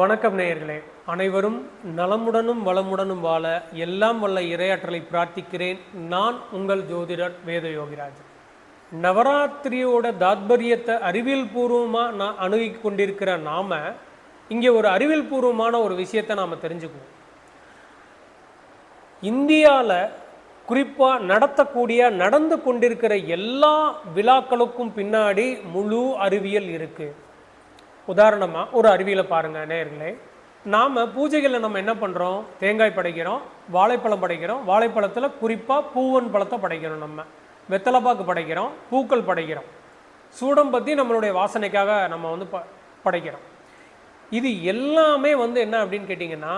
வணக்கம் நேயர்களே. அனைவரும் நலமுடனும் வளமுடனும் வாழ எல்லாம் வல்ல இரையாற்றலை பிரார்த்திக்கிறேன். நான் உங்கள் ஜோதிடர் வேத யோகிராஜ் நவராத்திரியோட தாத்பரியத்தை அறிவியல் பூர்வமாக நான் அணுகி கொண்டிருக்கிற நாம இங்கே ஒரு அறிவியல் பூர்வமான ஒரு விஷயத்தை நாம் தெரிஞ்சுக்குவோம். இந்தியாவில் குறிப்பாக நடத்தக்கூடிய நடந்து கொண்டிருக்கிற எல்லா விழாக்களுக்கும் பின்னாடி முழு அறிவியல் இருக்குது உதாரணமாக ஒரு அருவியில் பாருங்கள் நேர்களே நாம் பூஜைகளில் நம்ம என்ன பண்ணுறோம் தேங்காய் படைக்கிறோம் வாழைப்பழம் படைக்கிறோம் வாழைப்பழத்தில் குறிப்பாக பூவன் பழத்தை படைக்கிறோம் நம்ம. வெத்தலைப்பாக்கு படைக்கிறோம் பூக்கள் படைக்கிறோம். சூடம் பற்றி நம்மளுடைய வாசனைக்காக நம்ம வந்து ப படைக்கிறோம். இது எல்லாமே வந்து என்ன அப்படின்னு கேட்டிங்கன்னா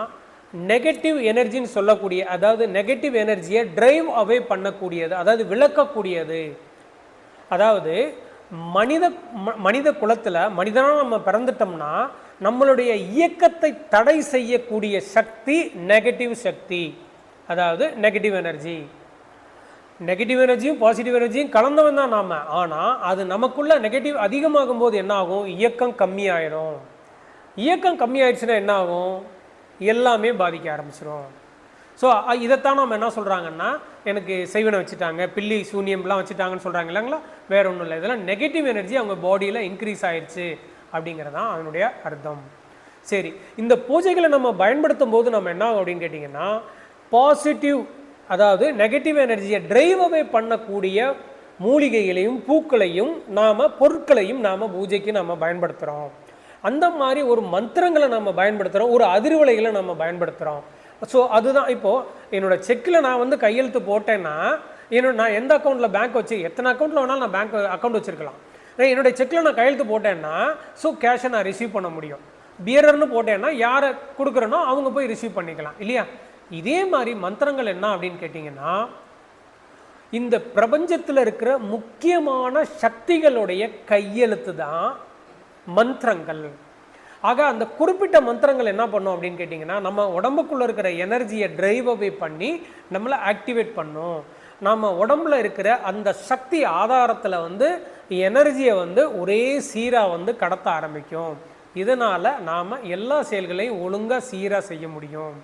நெகட்டிவ் எனர்ஜின்னு சொல்லக்கூடிய அதாவது நெகட்டிவ் எனர்ஜியை டிரைவ் அவே பண்ணக்கூடியது அதாவது விளக்கக்கூடியது. அதாவது மனித ம- மனித குலத்தில் மனிதனாக நம்ம பிறந்துட்டோம்னா நம்மளுடைய இயக்கத்தை தடை செய்யக்கூடிய சக்தி நெகட்டிவ் சக்தி. அதாவது நெகட்டிவ் எனர்ஜி நெகட்டிவ் எனர்ஜியும் பாசிட்டிவ் எனர்ஜியும் கலந்தவன் தான் நாம். ஆனால் அது நமக்குள்ள நெகட்டிவ் அதிகமாகும் போது என்ன ஆகும் இயக்கம் கம்மியாயிடும் இயக்கம் கம்மியாயிடுச்சுன்னா என்ன ஆகும் எல்லாமே பாதிக்க ஆரம்பிச்சிடும் ஸோ இதைத்தான் நம்ம என்ன சொல்கிறாங்கன்னா எனக்கு செய்வனை வச்சுட்டாங்க பில்லி சூனியம்லாம் வச்சுட்டாங்கன்னு சொல்கிறாங்க இல்லைங்களா? வேற ஒன்றும் இல்லை. இதெல்லாம் நெகட்டிவ் எனர்ஜி அவங்க பாடியில் இன்க்ரீஸ் ஆயிடுச்சு அப்படிங்கிறது தான் அதனுடைய அர்த்தம். சரி இந்த பூஜைகளை நம்ம பயன்படுத்தும் போது நம்ம என்ன ஆகும் அப்படின்னு கேட்டிங்கன்னா பாசிட்டிவ் அதாவது நெகட்டிவ் எனர்ஜியை ட்ரைவ் அவே பண்ணக்கூடிய மூலிகைகளையும் பூக்களையும் நாம் பொருட்களையும் நாம் பூஜைக்கு நம்ம பயன்படுத்துகிறோம் அந்த மாதிரி ஒரு மந்திரங்களை நம்ம பயன்படுத்துகிறோம் ஒரு அதிர்வலைகளை நம்ம பயன்படுத்துகிறோம் ஸோ அதுதான் இப்போது என்னோட செக்கில் நான் வந்து கையெழுத்து போட்டேன்னா என்னோட நான் எந்த அக்கௌண்ட்டில் பேங்க் வச்சு எத்தனை அக்கௌண்ட்டில் வேணாலும் நான் பேங்க் அக்கௌண்ட் வச்சுருக்கலாம். என்னுடைய செக்கில் நான் கையெழுத்து போட்டேன்னா ஸோ கேஷை நான் ரிசீவ் பண்ண முடியும். பியரர்னு போட்டேன்னா யாரை கொடுக்குறேனோ அவங்க போய் ரிசீவ் பண்ணிக்கலாம் இல்லையா? இதே மாதிரி மந்திரங்கள் என்ன அப்படின்னு கேட்டிங்கன்னா இந்த பிரபஞ்சத்தில் இருக்கிற முக்கியமான சக்திகளுடைய கையெழுத்து தான் மந்திரங்கள். ஆக அந்த குறிப்பிட்ட மந்திரங்கள் என்ன பண்ணும் அப்படின்னு கேட்டிங்கன்னா நம்ம உடம்புக்குள்ளே இருக்கிற எனர்ஜியை ட்ரைவ் அவே பண்ணி நம்மளை ஆக்டிவேட் பண்ணும். நம்ம உடம்புல இருக்கிற அந்த சக்தி ஆதாரத்தில் வந்து எனர்ஜியை வந்து ஒரே சீராக வந்து கடத்த ஆரம்பிக்கும். இதனால் நாம் எல்லா செயல்களையும் ஒழுங்காக சீராக செய்ய முடியும்.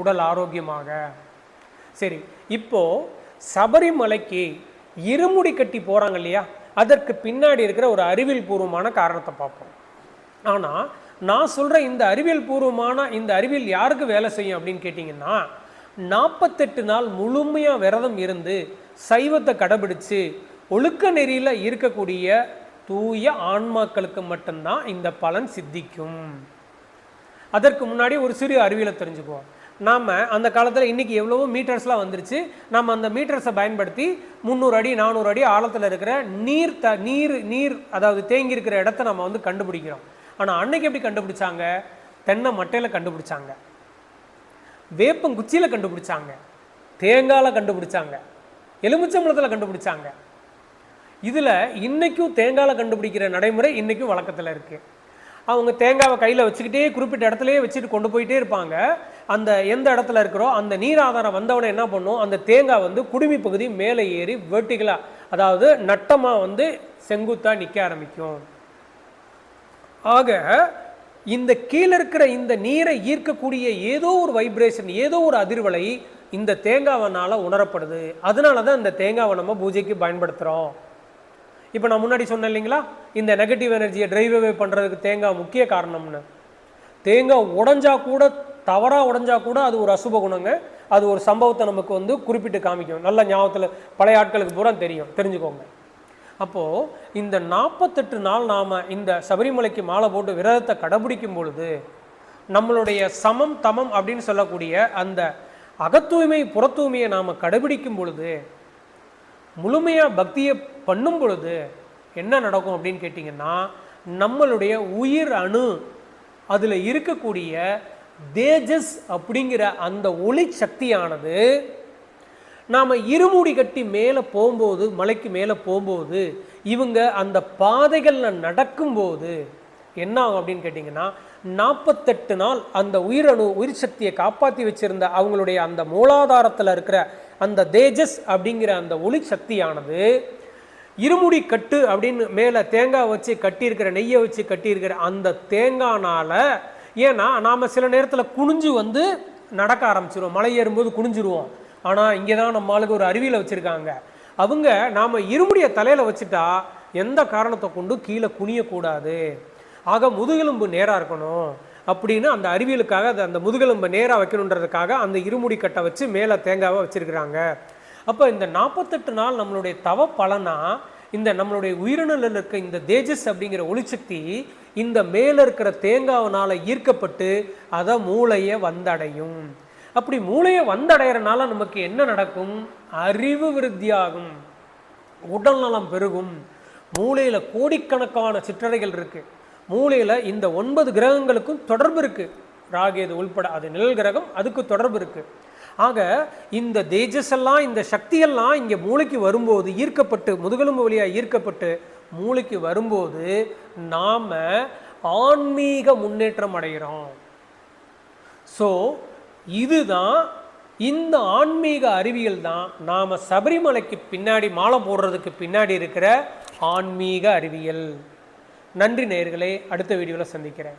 உடல் ஆரோக்கியமாக. சரி இப்போது சபரிமலைக்கு இருமுடி கட்டி போகிறாங்க இல்லையா? அதற்கு பின்னாடி இருக்கிற ஒரு அறிவியல் பூர்வமான காரணத்தை பார்ப்போம். ஆனால் நான் சொல்கிற இந்த அறிவியல் பூர்வமான இந்த அறிவியல் யாருக்கு வேலை செய்யும் அப்படின்னு கேட்டிங்கன்னா நாற்பத்தெட்டு நாள் முழுமையாக விரதம் இருந்து சைவத்தை கடைபிடிச்சு ஒழுக்க நெறியில் இருக்கக்கூடிய தூய ஆன்மாக்களுக்கு மட்டும்தான் இந்த பலன் சித்திக்கும். அதற்கு முன்னாடி ஒரு சிறு அறிவியலை தெரிஞ்சுக்குவோம். நாம் அந்த காலத்தில் இன்றைக்கி எவ்வளவோ மீட்டர்ஸ்லாம் வந்துருச்சு. நம்ம அந்த மீட்டர்ஸை பயன்படுத்தி முந்நூறு அடி நானூறு அடி ஆழத்தில் இருக்கிற நீர் த நீர் நீர் அதாவது தேங்கி இருக்கிற இடத்த நம்ம வந்து கண்டுபிடிக்கிறோம். ஆனால் அன்னைக்கு எப்படி கண்டுபிடிச்சாங்க? தென்னை மட்டையில் கண்டுபிடிச்சாங்க. வேப்பங்குச்சியில் கண்டுபிடிச்சாங்க. தேங்காயில் கண்டுபிடிச்சாங்க. எலுமிச்சம்பழத்தில் கண்டுபிடிச்சாங்க. இதில் இன்றைக்கும் தேங்காயில் கண்டுபிடிக்கிற நடைமுறை இன்றைக்கும் வழக்கத்தில் இருக்குது அவங்க தேங்காவை கையில் வச்சுக்கிட்டே குறிப்பிட்ட இடத்துலையே வச்சுட்டு கொண்டு போயிட்டே இருப்பாங்க. அந்த எந்த இடத்துல இருக்கிறோ அந்த நீர் ஆதாரம் வந்தவொடனே என்ன பண்ணும்? அந்த தேங்காய் வந்து குடுமி பகுதி மேலே ஏறி வெர்டிகலாக அதாவது நட்டமாக வந்து செங்குத்தாக நிற்க ஆரம்பிக்கும். ஆக இந்த கீழே இருக்கிற இந்த நீரை ஈர்க்கக்கூடிய ஏதோ ஒரு வைப்ரேஷன் ஏதோ ஒரு அதிர்வலை இந்த தேங்காவனால் உணரப்படுது. அதனால தான் இந்த தேங்காவை நம்ம பூஜைக்கு பயன்படுத்துகிறோம் இப்போ நான் முன்னாடி சொன்னேன் இல்லைங்களா? இந்த நெகட்டிவ் எனர்ஜியை டிரைவ் அவே பண்ணுறதுக்கு தேங்காய் முக்கிய காரணம்னு. தேங்காய் உடஞ்சா கூட தவறாக உடஞ்சா கூட அது ஒரு அசுப குணங்க அது ஒரு சம்பவத்தை நமக்கு வந்து குறிப்பிட்டு காமிக்கும். நல்ல ஞாபகத்தில் பழைய ஆட்களுக்கு பூரா தெரியும். தெரிஞ்சுக்கோங்க. அப்போது இந்த நாற்பத்தெட்டு நாள் நாம் இந்த சபரிமலைக்கு மாலை போட்டு விரதத்தை கடைபிடிக்கும் பொழுது நம்மளுடைய சமம் தமம் அப்படின்னு சொல்லக்கூடிய அந்த அகத்தூய்மை புறத்தூய்மையை நாம் கடைபிடிக்கும் பொழுது முழுமையாக பக்தியை பண்ணும் பொழுது என்ன நடக்கும் அப்படின்னு கேட்டிங்கன்னா நம்மளுடைய உயிர் அணு அதில் இருக்கக்கூடிய தேஜஸ் அப்படிங்கிற அந்த ஒளி சக்தியானது நாம் இருமுடி கட்டி மேலே போகும்போது மலைக்கு மேலே போகும்போது இவங்க அந்த பாதைகளில் நடக்கும்போது என்ன ஆகும் அப்படின்னு கேட்டிங்கன்னா நாற்பத்தெட்டு நாள் அந்த உயிரணு உயிர் சக்தியை காப்பாற்றி வச்சுருந்த அவங்களுடைய அந்த மூலாதாரத்தில் இருக்கிற அந்த தேஜஸ் அப்படிங்கிற அந்த ஒளி சக்தியானது இருமுடி கட்டு அப்படின்னு மேலே தேங்காய் வச்சு கட்டியிருக்கிற நெய்யை வச்சு கட்டியிருக்கிற அந்த தேங்காய்னால ஏன்னா நாம் சில நேரத்தில் குனிஞ்சு வந்து நடக்க ஆரம்பிச்சிருவோம். மலை ஏறும்போது குனிஞ்சிருவோம். ஆனால் இங்கே தான் நம்ம ஆளுக்கு ஒரு அறிவியலை வச்சுருக்காங்க. அவங்க நாம் இருமுடியை தலையில் வச்சுட்டா எந்த காரணத்தை கொண்டு கீழே குனியக்கூடாது. ஆக முதுகெலும்பு நேராக இருக்கணும். அப்படின்னு அந்த அறிவியலுக்காக அது அந்த முதுகெலும்பை நேராக வைக்கணுன்றதுக்காக அந்த இருமுடி கட்டை வச்சு மேலே தேங்காவை வச்சுருக்கிறாங்க. அப்போ இந்த நாற்பத்தெட்டு நாள் நம்மளுடைய தவ பலனா இந்த நம்மளுடைய உயிரினலில் இருக்க இந்த தேஜஸ் அப்படிங்கிற ஒளிசக்தி இந்த மேலே இருக்கிற தேங்காவனால் ஈர்க்கப்பட்டு அதை மூளையை வந்தடையும். அப்படி மூளையை வந்தடைகிறனால நமக்கு என்ன நடக்கும்? அறிவு விருத்தியாகும். உடல் நலம் பெருகும். மூளையில் கோடிக்கணக்கான சிற்றறைகள் இருக்குது மூளையில் இந்த ஒன்பது கிரகங்களுக்கும் தொடர்பு இருக்குது ராகேது உள்பட அது நிழல் கிரகம் அதுக்கு தொடர்பு இருக்குது ஆக இந்த தேஜஸ் எல்லாம் இந்த சக்தியெல்லாம் இங்கே மூளைக்கு வரும்போது ஈர்க்கப்பட்டு முதுகெலும்பு வழியாக ஈர்க்கப்பட்டு மூளைக்கு வரும்போது நாம் ஆன்மீக முன்னேற்றம் அடைகிறோம் ஸோ இதுதான் இந்த ஆன்மீக அறிவியல் தான் நாம் சபரிமலைக்கு பின்னாடி மாலை போடுறதுக்கு பின்னாடி இருக்கிற ஆன்மீக அறிவியல். நன்றி நேயர்களே அடுத்த வீடியோவில் சந்திக்கிறேன்.